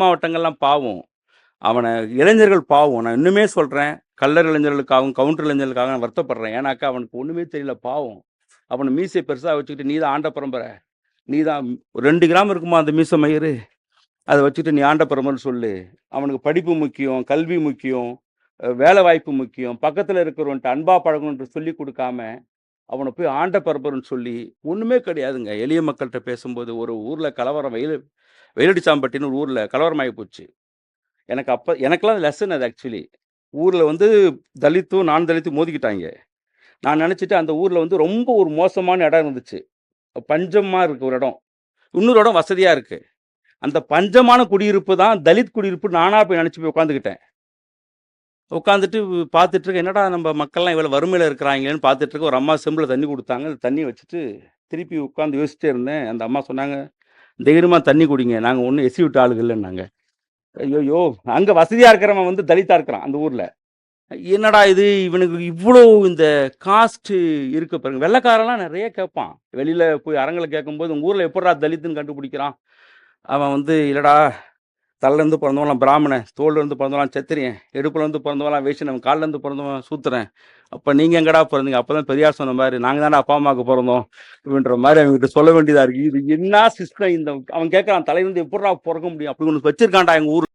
மாவட்டங்கள்லாம் பாவம். அவனை இளைஞர்கள் பாவம். நான் இன்னுமே சொல்கிறேன் கல்லர் இளைஞர்களுக்காகவும் கவுண்டர் இளைஞர்களுக்காக நான் வருத்தப்படுறேன். ஏன்னாக்கா அவனுக்கு ஒன்றுமே தெரியல பாவம். அவனை மீசை பெருசாக வச்சுக்கிட்டு நீ தான் ஆண்ட பரம்பரை. நீ தான் ரெண்டு கிராம் இருக்குமா அந்த மீசை மயிறு? அதை வச்சுக்கிட்டு நீ ஆண்ட பரம்பரைன்னு சொல்லு. அவனுக்கு படிப்பு முக்கியம் கல்வி முக்கியம் வேலை வாய்ப்பு முக்கியம். பக்கத்தில் இருக்கிறவன்ட்டு அன்பா பழகணுன்ட்டு சொல்லி கொடுக்காம அவனை போய் ஆண்ட பரம்பரைன்னு சொல்லி ஒன்றுமே கிடையாதுங்க. எளிய மக்கள்கிட்ட பேசும்போது ஒரு ஊரில் கலவரம் வெயில் வெயிலடிச்சாம்பட்டின்னு ஒரு ஊரில் கலவரமாகி போச்சு. எனக்கு அப்போ எனக்கெல்லாம் லெசன் அது ஆக்சுவலி ஊரில் வந்து தலித்தும் நான் தலித்தும் மோதிக்கிட்டாங்க. நான் நினச்சிட்டு அந்த ஊரில் வந்து ரொம்ப ஒரு மோசமான இடம் இருந்துச்சு. பஞ்சமாக இருக்குது ஒரு இடம். இன்னொரு இடம் வசதியாக இருக்குது அந்த பஞ்சமான குடியிருப்பு தான் தலித் குடியிருப்பு நானாக போய் நினச்சி போய் உட்காந்துக்கிட்டேன் உட்காந்துட்டு பார்த்துட்ருக்க என்னடா நம்ம மக்கள்லாம் இவ்வளோ வறுமையில் இருக்கிறாங்களேன்னு பார்த்துட்ருக்க ஒரு அம்மா செம்பில் தண்ணி கொடுத்தாங்க. அந்த தண்ணி வச்சுட்டு திருப்பி உட்காந்து யோசிச்சிட்டே இருந்தேன். அந்த அம்மா சொன்னாங்க தைரியமாக தண்ணி குடிங்க. நாங்கள் ஒன்றும் எசி விட்டு ஆளுகள் இல்லைன்னாங்க. ஐயோயோ அங்கே வசதியாக இருக்கிறவன் வந்து தலித்தாக இருக்கிறான் அந்த ஊரில். என்னடா இது? இவனுக்கு இவ்வளோ இந்த காஸ்ட்டு இருக்க பாருங்க. வெள்ளக்காரெல்லாம் நிறைய கேட்பான். வெளியில் போய் அரங்கில் கேட்கும்போது உங்கள் ஊரில் எப்படா தலித்துன்னு கண்டுபிடிக்கிறான்? அவன் வந்து இல்லைடா தலையிலேருந்து பிறந்தவங்களாம் பிராமணன் தோல்லேருந்து பிறந்தவங்களாம் சத்திரியன் இடுப்புலேருந்து பிறந்தவங்களாம் வைஷ்ணவன் காலிலேருந்து பிறந்தவன் சூத்திரன். அப்போ நீங்கள் எங்கடா பிறந்தீங்க? அப்போ தான் பெரியார் சொன்ன மாதிரி நாங்கள் தானே அப்பா அம்மாவுக்கு பிறந்தோம் அப்படின்ற மாதிரி அவங்ககிட்ட சொல்ல வேண்டியதாக இருக்குது இது என்ன சிஸ்டம் இந்த அவன் கேட்குறான் தலையிலேருந்து எப்படா பிறக்க முடியும்? அப்படி ஒன்று வச்சிருக்கான்டா எங்கள் ஊர்